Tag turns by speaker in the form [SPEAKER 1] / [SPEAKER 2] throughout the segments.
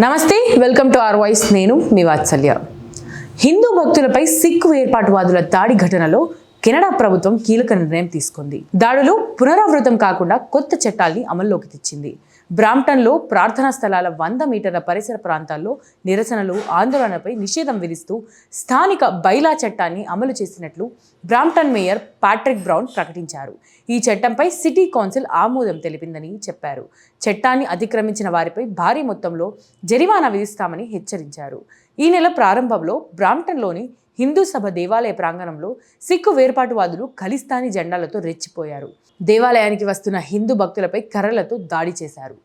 [SPEAKER 1] నమస్తే welcome to are voice. నేను మీ వాత్సల్య. హిందూ భక్తులపై సిక్కు ఏర్పాటువాదుల దాడి ఘటనలో కెనడా ప్రభుత్వం కీలక నిర్ణయం తీసుకుంది. దాడులు పునరావృతం కాకుండా కొత్త చట్టాల్ని అమల్లోకి తెచ్చింది. బ్రాంప్టన్లో ప్రార్థనా స్థలాల వంద మీటర్ల పరిసర ప్రాంతాల్లో నిరసనలు ఆందోళనపై నిషేధం విధిస్తూ స్థానిక బైలా చట్టాన్ని అమలు చేసినట్లు బ్రాంప్టన్ మేయర్ ప్యాట్రిక్ బ్రౌన్ ప్రకటించారు. ఈ చట్టంపై సిటీ కౌన్సిల్ ఆమోదం తెలిపిందని చెప్పారు. చట్టాన్ని అతిక్రమించిన వారిపై భారీ మొత్తంలో జరిమానా విధిస్తామని హెచ్చరించారు. ఈ నెల ప్రారంభంలో బ్రాంప్టన్లోని హిందూ సభ దేవాలయ ప్రాంగణంలో సిక్కు వేర్పాటువాదులు ఖలిస్తానీ జెండాలతో రెచ్చిపోయారు. దేవాలయానికి వస్తున్న హిందూ భక్తులపై కర్రలతో దాడి చేశారు.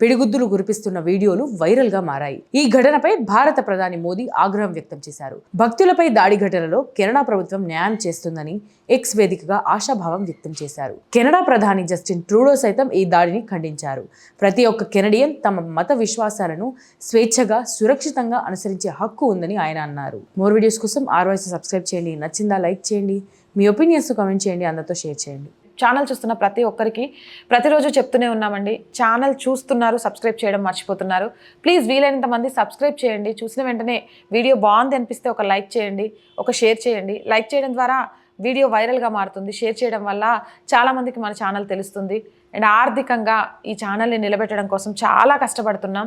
[SPEAKER 1] పిడిగుద్దులు కురిపిస్తున్న వీడియోలు వైరల్గా మారాయి. ఈ ఘటనపై భారత ప్రధాని మోదీ ఆగ్రహం వ్యక్తం చేశారు. భక్తులపై దాడి ఘటనలో కెనడా ప్రభుత్వం న్యాయం చేస్తుందని ఎక్స్ వేదికగా ఆశాభావం వ్యక్తం చేశారు. కెనడా ప్రధాని జస్టిన్ ట్రూడో సైతం ఈ దాడిని ఖండించారు. ప్రతి ఒక్క కెనడియన్ తమ మత విశ్వాసాలను స్వేచ్ఛగా సురక్షితంగా అనుసరించే హక్కు ఉందని ఆయన అన్నారు. మోర్ వీడియోస్ కోసం ఆర్వైస్ సబ్స్క్రైబ్ చేయండి. నచ్చిందా లైక్ చేయండి. మీ ఒపీనియన్స్ కామెంట్ చేయండి. అందరితో షేర్ చేయండి.
[SPEAKER 2] ఛానల్ చూస్తున్న ప్రతి ఒక్కరికి ప్రతిరోజు చెప్తూనే ఉన్నామండి. ఛానల్ చూస్తున్నారు సబ్స్క్రైబ్ చేయడం మర్చిపోతున్నారు. ప్లీజ్ వీలైనంత మంది సబ్స్క్రైబ్ చేయండి. చూసిన వెంటనే వీడియో బాగుంది అనిపిస్తే ఒక లైక్ చేయండి ఒక షేర్ చేయండి. లైక్ చేయడం ద్వారా వీడియో వైరల్గా మారుతుంది. షేర్ చేయడం వల్ల చాలామందికి మన ఛానల్ తెలుస్తుంది. అండ్ ఆర్థికంగా ఈ ఛానల్ని నిలబెట్టడం కోసం చాలా కష్టపడుతున్నాం.